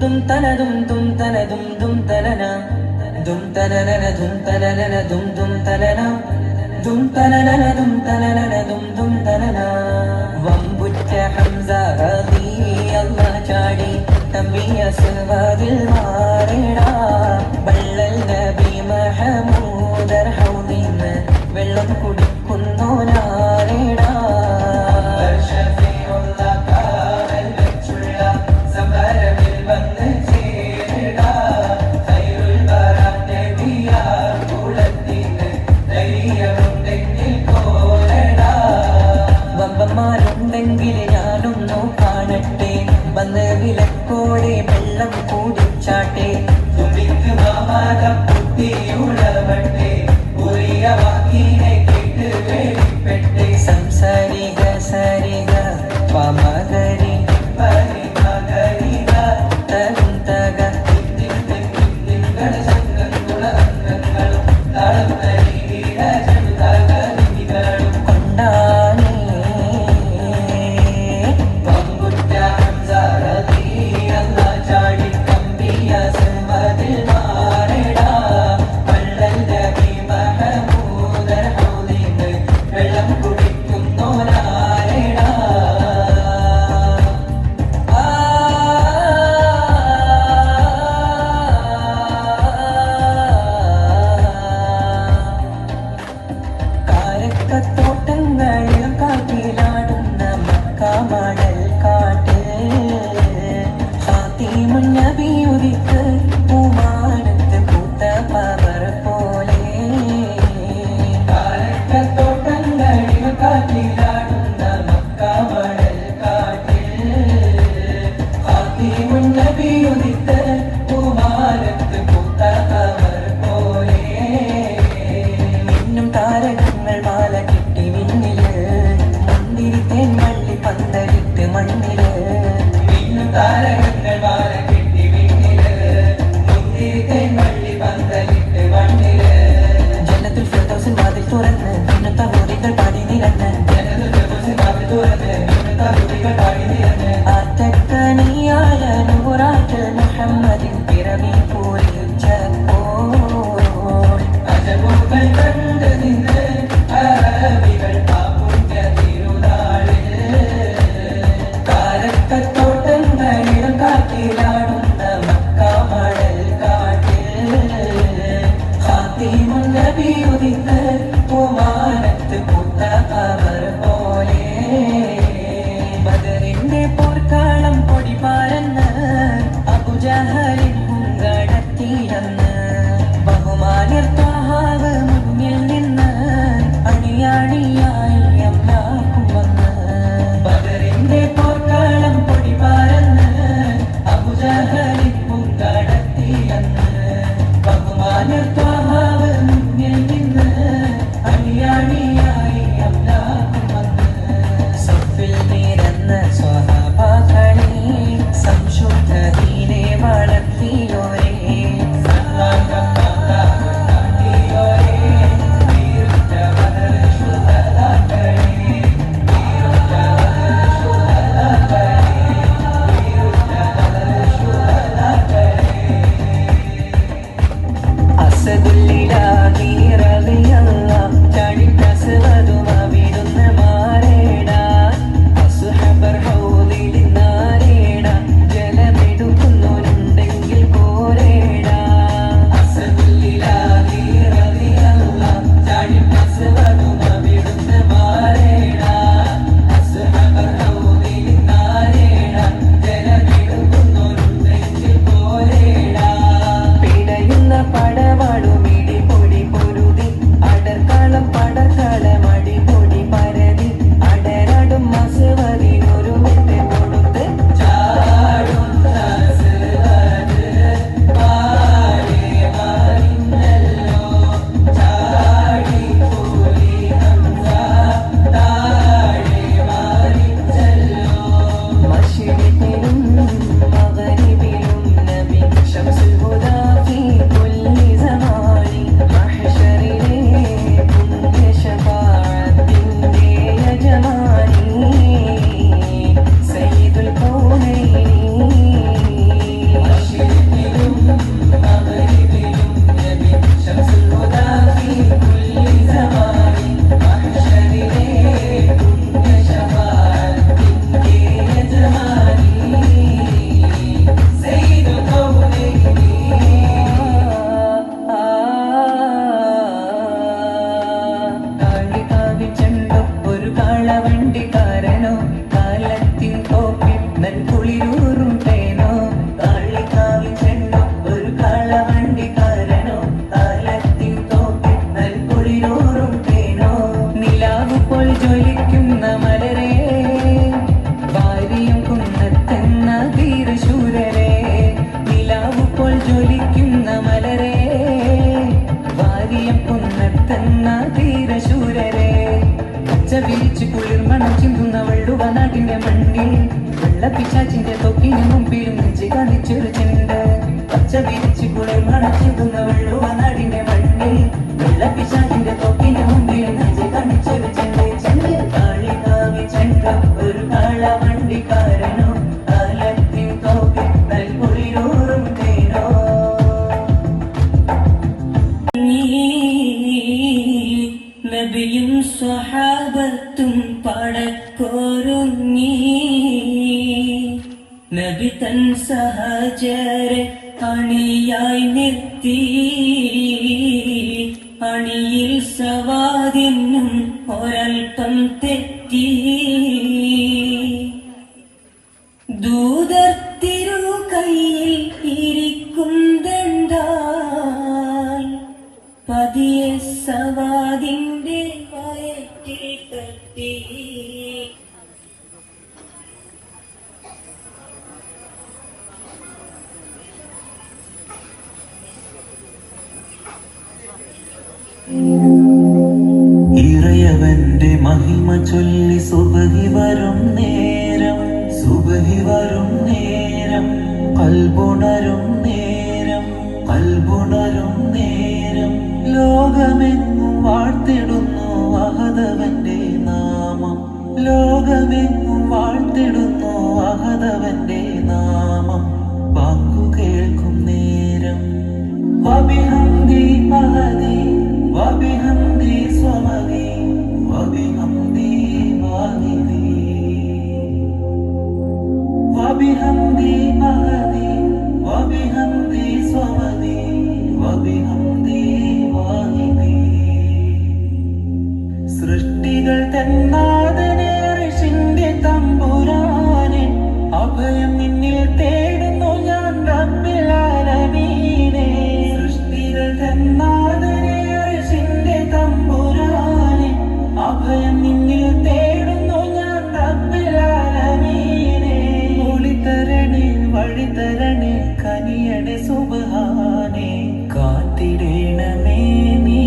دم تلا دم دم تلا دم دم تلا دم تلا لنا دم تلا لنا دم دم تلا لنا دم تلا لنا دم تلا لنا دم دم تلا لنا وانبت حمزة راضي. துமிக்கு மாமாதம் புட்டி உளவட்டே உரிய வாக்கினை கேட்டு வெளிப்பட்டே சம்சாரிக சரி. and താരകങ്ങൾ മാല കെട്ടി വിണ്ണിൽ മുന്തിരി വള്ളി പന്തലിട്ട് മണ്ണിൽ ജന്നത്തുൽ ഫിർദൗസിൻ വാതിൽ തുറന്ന് മിന്നുത്ത ഹൂറികൾ പാടി നിരന്ന്. ജന്നത്തുൽ ഫിർദൗസിൻ വാതിൽ തുറന്ന് മിന്നുത്ത ഹൂറികൾ നിരന്ന്. നൂറാറ്റൽ മുഹമ്മദിൻ la. നാട്ടിന്റെ മണ്ണിൽ വെള്ളപ്പിച്ചാച്ചിന്റെ തൊക്കിന് മുമ്പിൽ നെഞ്ചി കാണിച്ചൊരു ചെണ്ട്. പച്ച വിരിച്ച് കുളിർമണം ചിന്തുന്ന വെള്ളുവ നാടിന്റെ മണ്ണിൽ. വെള്ളപ്പിച്ചാച്ചിന്റെ തൊക്കിന് മുമ്പിൽ നെഞ്ചി കാണിച്ചൊരു ചെണ്ട് ചെണ്ട്. അണിയായി നിർത്തി. അണിയിൽ സവാദിനും ഒരൽപ്പം തെറ്റി. ദൂതർത്തിരു തിരു കയ്യിൽ ഇരിക്കും ദണ്ടാൽ പതിയെ സവാദിന്റെ വയറ്റിൽ തട്ടി. ഇറയവന്റെ മഹിമ ചൊല്ലി സുബഹി വരും നേരം സുബഹി വരും നേരം കൽബുണരും നേരം കൽബുണരും നേരം. ലോകമെങ്ങും വാഴ്ത്തിടുന്നു അഹതവന്റെ നാമം. ലോകമെങ്ങും വാഴ്ത്തിടുന്നു അഹതവന്റെ നാമം. വാക്കു കേൾക്കും നേരം. അഭിനന്ദി മഹദ வழிதரணே கனியடை சுபஹானே காத்திடேனமே நீ